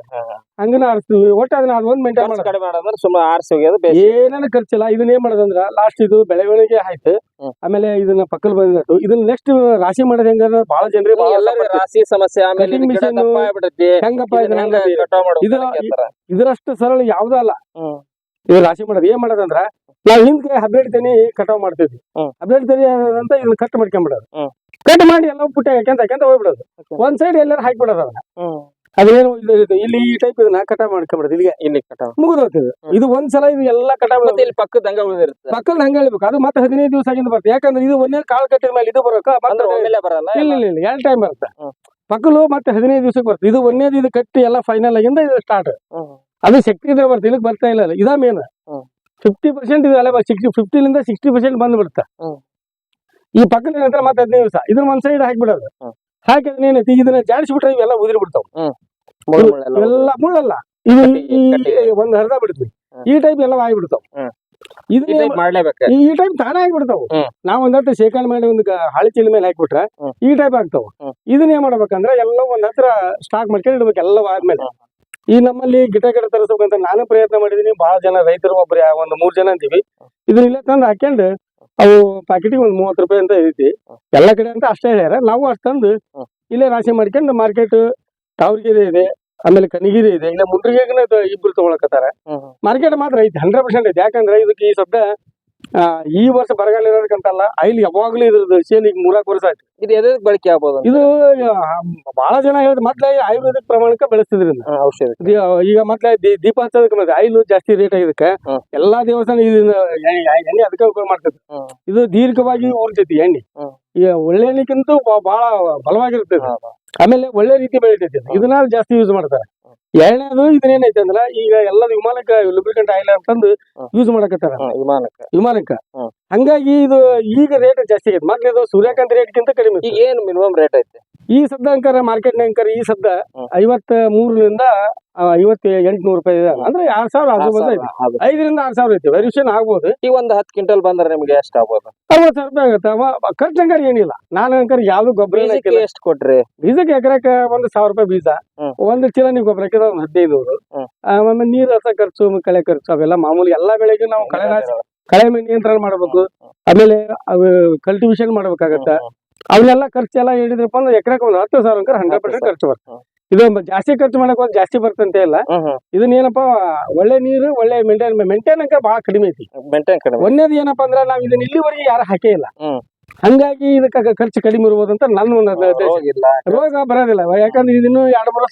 ಹಂಗನ ಆರಿಸ್ತೀವಿ. ಒಟ್ಟು ಅದನ್ನ ಅದೊಂದು ಮೇಂಟೈನ್ ಮಾಡಿ ಕಡಿಮೆ ಸುಮ್ಮ ಸುಮ್ಮನೆ ಆರಿಸಿ ಹೋಗ್ಯೋದು ಬೇಸ್ ಏನೇನು ಖರ್ಚಿಲ್ಲ. ಇದನ್ನ ಏನ್ ಮಾಡೋದಂದ್ರ ಲಾಸ್ಟ್ ಇದು ಬೆಳವಣಿಗೆ ಆಯ್ತು. ಆಮೇಲೆ ಇದನ್ನ ಪಕ್ಕದ ಬಂದಿತ್ತು ಇದನ್ನ ನೆಕ್ಸ್ಟ್ ರಾಶಿ ಮಾಡೋದು ಹೆಂಗಂದ್ರೆ ಬಹಳ ಜನರಿಗೆ ಎಲ್ಲರಿಗೂ. ರಾಶಿ ಸಮಸ್ಯೆ ಆಮೇಲೆ ಹೆಂಗಪ್ಪ ಇದನ್ನ ಮಾಡೋದು ಇದು- ಇದರಷ್ಟು ಸರಳ ಯಾವ್ದು ಅಲ್ಲ. ಹ್ಮ್. ಇದು ರಾಶಿ ಮಾಡೋದು. ಏನ್ ಮಾಡೋದಂದ್ರ ನಾವ್ ಹಿಂದ್ಗೆ ಹಬ್ಬೇಡ್ ತನಿ ಕಟಾವ್ ಮಾಡ್ತಿದ್ವಿ. ಹಬ್ಬೇಡ್ ತನಿ ಅಂತ ಇದನ್ನ ಕಟ್ ಮಾಡ್ಕೊಂಡ್ಬಿಡೋದು. ಕಟ್ ಮಾಡಿ ಎಲ್ಲ ಪುಟ್ಟ ಹಾಕ್ಯಂತ ಹಾಕ್ಯಂತ ಹೋಗ್ಬಿಡೋದು. ಒಂದ್ ಸೈಡ್ ಎಲ್ಲಾರು ಹಾಕ್ಬಿಡೋದು ಅದನ್ನ. ಅದೇನು ಇದು ಇದು ಇಲ್ಲಿ ಈ ಟೈಪ್ ಇದನ್ನ ಕಟಾವ್ ಮಾಡ್ಕೊಂಡ್ಬಿಡೋದು ಇಲ್ಲಿಗೆ ಇಲ್ಲಿ ಕಟಾವ್ ಮುಗಿದೋಗ್ತದೆ ಹೋಗ್ತದೆ. ಒಂದ್ ಇದು ಒಂದ್ಸಲ ಇದು ಎಲ್ಲ ಕಟಾವ್ ಇಲ್ಲಿ ಪಕ್ಕದ ಹಂಗ ಉಳಿದಿರುತ್ತೆ. ಪಕ್ಕದ ಹಂಗ ಹೇಳ್ಬೇಕು. ಅದು ಮತ್ತೆ ಹದಿನೈದು ದಿವಸ ಆಗಿಂದ ಬರ್ತದೆ ಯಾಕಂದ್ರೆ ಇದು ಒಂದೇ ಕಾಳು ಕಟ್ಟಿದ ಮೇಲೆ ಇದು ಬರೋಕ ಬರಲ್ಲ ಇಲ್ಲ ಇಲ್ಲ ಇಲ್ಲ. ಎರಡು ಟೈಮ್ ಬರುತ್ತೆ. ಪಕ್ಕಲು ಮತ್ತೆ ಹದಿನೈದು ದಿವಸಕ್ಕೆ ಬರ್ತದೆ ಇದು ಒಂದೇದು ಇದು ಕಟ್ಟಿ ಎಲ್ಲ ಫೈನಲ್ ಆಗಿಂದ ಇದು ಸ್ಟಾರ್ಟ್. ಅದು ಶಕ್ತಿ ಇದ್ರೆ ಬರ್ತದೆ ಇದಕ್ಕೆ ಬರ್ತಾ ಇಲ್ಲ ಇದ ಮೇನ್. ಫಿಫ್ಟಿ ಪರ್ಸೆಂಟ್ ಇದೆ ಅಲ್ಲ ಸಿಕ್ಸ್ಟಿ ಫಿಫ್ಟಿಲಿಂದ ಸಿಕ್ಸ್ಟಿ ಪರ್ಸೆಂಟ್ ಬಂದ್ಬಿಡುತ್ತೆ. ಈ ಪಕ್ಕದ ನಂತರ ಮತ್ತೆ ಹದಿನೈದು ದಿವಸ ಇದ್ರ ಒಂದ್ ಸೈಡ್ ಹಾಕ್ಬಿಡೋದು. ಹಾಕಿದ್ರೆ ಏನೈತಿ ಇದನ್ನ ಜಾಡಿಸ್ಬಿಟ್ರೆ ಇವೆಲ್ಲ ಉದಿರಿ ಬಿಡ್ತಾವ ಎಲ್ಲ ಮುಳ್ಳಲ್ಲ ಇದು ಒಂದ್ ಹರಿದ ಬಿಡ್ತೀವಿ. ಈ ಟೈಪ್ ಎಲ್ಲ ಆಗಿಬಿಡ್ತಾವ. ಈ ಇದನ್ನ type ಈ ಟೈಪ್ ತಾನೇ ಆಗ್ಬಿಡ್ತಾವ. ನಾವ್ ಒಂದ್ ಶೇಖರಣೆ ಮಾಡಿ ಒಂದು ಹಳೆ ಚೀಲ ಮೇಲೆ ಹಾಕ್ಬಿಟ್ರೆ ಈ ಟೈಪ್ ಆಗ್ತಾವ. ಇದನ್ನ ಏನ್ ಮಾಡ್ಬೇಕಂದ್ರೆ ಎಲ್ಲ ಒಂದ್ ಹತ್ರ ಸ್ಟಾಕ್ ಮಾಡ್ಕೊಂಡು ಇಡ್ಬೇಕು ಎಲ್ಲ ಆದ್ಮೇಲೆ. ಈ ನಮ್ಮಲ್ಲಿ ಗಿಡ ಗಿಡ ತರಿಸ್ಬೇಕಂತ ನಾನು ಪ್ರಯತ್ನ ಮಾಡಿದೀನಿ ಬಹಳ ಜನ ರೈತರು ಒಬ್ರು ಒಂದು ಮೂರ್ ಜನ ಅಂತೀವಿ. ಇದನ್ನ ಇಲ್ಲೇ ತಂದು ಹಾಕೊಂಡು ಅವು ಪ್ಯಾಕೆಟಿಗೆ ಒಂದ್ ಮೂವತ್ತು ರೂಪಾಯಿ ಅಂತ ಐತಿ ಎಲ್ಲಾ ಕಡೆ ಅಂತ ಅಷ್ಟೇ ಹೇಳ್ಯಾರ. ನಾವು ಅಷ್ಟೊಂದು ತಂದು ಇಲ್ಲೇ ರಾಶಿ ಮಾಡ್ಕೊಂಡು ಮಾರ್ಕೆಟ್ ತಾವರ್ಗೆರೆ ಇದೆ ಆಮೇಲೆ ಕನಿಗಿರಿ ಇದೆ ಇಲ್ಲ ಮುಂಡ್ರಿಗೆ ಇಬ್ರು ತಗೊಳಕತ್ತಾರ. ಮಾರ್ಕೆಟ್ ಮಾತ್ರ ಐತಿ ಹಂಡ್ರೆಡ್ ಪರ್ಸೆಂಟ್ ಐತಿ. ಯಾಕಂದ್ರೆ ಇದಕ್ಕೆ ಈ ಸದ್ದ ಈ ವರ್ಷ ಬರಗಾಲ ಇರೋದಕ್ಕಂತಲ್ಲ ಐಲಿ ಯಾವಾಗ್ಲೂ ಇದ್ರದ್ದು ಸೇಲ್ ಈಗ ಮೂರಾಕ್ ವರ್ಷ ಆಯ್ತು. ಇದು ಎದಕ್ ಬಳಕೆ ಆಗ್ಬೋದು ಇದು ಬಹಳ ಜನ ಹೇಳಿದ್ ಮೊದ್ಲೇ ಆಯುರ್ವೇದಿಕ್ ಪ್ರಮಾಣಕ್ಕೆ ಬೆಳೆಸ್ತಿದ್ರಿಂದ. ಔಷಧ ಈಗ ಮೊದ್ಲೇ ದೀಪ ಹಚ್ಚೋದಕ್ಕೆ ಮತ್ತೆ ಆಯಿಲ್ ಜಾಸ್ತಿ ರೇಟ್ ಆಗಿದಕ್ಕೆ ಎಲ್ಲಾ ದೇವಸ್ಥಾನ ಇದನ್ನ ಎಣ್ಣೆ ಅದಕ್ಕೆ ಉಪಯೋಗ ಮಾಡ್ತೈತಿ ಇದು ದೀರ್ಘವಾಗಿ ಉಳಿತೈತಿ ಎಣ್ಣೆ. ಈಗ ಒಳ್ಳೆ ಎಣ್ಣೆಕ್ಕಿಂತ ಬ- ಬಹಳ ಹಾ. ಆಮೇಲೆ ಒಳ್ಳೆ ರೀತಿ ಬೆಳಿತೈತಿ. ಇದು. ಇದನ್ನ ಜಾಸ್ತಿ ಯೂಸ್ ಮಾಡ್ತಾರೆ. ಎರಡನೇದು ಇದನ್ನೇನೈತೆ ಅಂದ್ರ ಈಗ ಎಲ್ಲ ವಿಮಾನಕ್ಕೆ ಲುಬ್ರಿಕೆಂಟ್ ಆಯಿಲ್ ಅಂತಂದು ಯೂಸ್ ಮಾಡಕತ್ತಾರ. ವಿಮಾನಕ್ಕ. ವಿಮಾನಕ್ಕೆ. ಹಂಗಾಗಿ ಇದು ಈಗ ರೇಟ್ ಜಾಸ್ತಿ ಆಗೈತೆ. ಮೊದ್ಲಿದು ಸೂರ್ಯಕಾಂತಿ ರೇಟ್ಗಿಂತ ಕಡಿಮೆ. ಈಗ ಏನ್ ಮಿನಿಮಮ್ ರೇಟ್ ಐತಿ? ಈ ಸದ್ದ ಅಂಕರ ಮಾರ್ಕೆಟ್ ಅಂಕರ ಈ ಸದ್ದ. ಐವತ್ತ ಮೂರರಿಂದ ಐವತ್ತ ಎಂಟ್ನೂರು ರೂಪಾಯಿ ಇದೆ. ಅಂದ್ರೆ ಆರ್ ಸಾವಿರ ಆಜು ಬಾಜು ಐತಿ. ಐದರಿಂದ ಆರ್ ಸಾವಿರ ಐತಿ. ವೇರಿಯೇಷನ್ ಆಗ್ಬೋದು. ಈ ಒಂದು ಹತ್ತು ಕ್ವಿಂಟಲ್ ಬಂದ್ರೆ ನಿಮ್ಗೆ ಎಷ್ಟು ಆಗ್ಬೋದು? ಅರವತ್ತು ಸಾವಿರ ರೂಪಾಯಿ ಆಗುತ್ತೆ. ಖರ್ಚು ಅಂಕಾರ ಏನಿಲ್ಲ. ನಾನು ಅಂಕಾರ ಯಾವ್ದು ಗೊಬ್ಬರ ಎಷ್ಟು ಎಷ್ಟ್ ಕೊಟ್ರಿ? ಬೀಜಕ್ಕೆ ಎಕರೆಕ ಒಂದು ಸಾವಿರ ರೂಪಾಯಿ ಬೀಜ. ಒಂದು ಚೀಲ ನೀವು ಗೊಬ್ಬರ ಹಾಕಿದ್ರೆ ಒಂದು ಹದಿನೈದು ನೂರು ಆಮೇಲೆ ನೀರ್ ಹಸ ಖರ್ಚು ಕಳೆ ಖರ್ಚು ಅವೆಲ್ಲ ಮಾಮೂಲಿ ಎಲ್ಲಾ ಬೆಳೆಗೆ ನಾವು ಕಳೆ ಕಳೆ ನಿಯಂತ್ರಣ ಮಾಡ್ಬೇಕು. ಆಮೇಲೆ ಕಲ್ಟಿವೇಷನ್ ಕಲ್ಟಿವೇಶನ್ ಮಾಡ್ಬೇಕಾಗತ್ತ. ಅವನ್ನೆಲ್ಲ ಖರ್ಚೆಲ್ಲ ಹೇಳಿದ್ರಪ್ಪ ಅಂದ್ರೆ ಎಕರೆಕ್ ಒಂದು ಹತ್ತು ಸಾವಿರ ಅಂಕರ್ ಹಂಡ್ರೆಡ್ ಪರ್ಸೆಂಟ್ ಖರ್ಚು ಬರ್ತದೆ. ಇದು ಜಾಸ್ತಿ ಖರ್ಚು ಮಾಡಕ್ ಹೋದ್ರೆ ಜಾಸ್ತಿ ಬರ್ತಂತೆ ಇಲ್ಲ. ಹ್ಮ್ ಹ್ಮ್. ಇದನ್ನ ಏನಪ್ಪಾ ಒಳ್ಳೆ ನೀರು ಒಳ್ಳೆ ಮೇಂಟೈನ್ ಮೇಂಟೈನ್ ಅಂಕ ಬಹಳ ಕಡಿಮೆ ಐತಿ. ಒಂದೇದು ಏನಪ್ಪಾ ಅಂದ್ರೆ ನಾವು ಇದನ್ನ ಇಲ್ಲಿವರೆಗೆ ಯಾರು ಹಾಕೇ ಇಲ್ಲ. ಹಂಗಾಗಿ ಇದಕ್ಕೆ ಖರ್ಚು ಕಡಿಮೆ ಇರ್ಬೋದು ಅಂತ ನನ್ನ ಒಂದು ರೋಗ ಬರೋದಿಲ್ಲ. ಯಾಕಂದ್ರೆ ಇದನ್ನು ಎರಡು ಮೂರು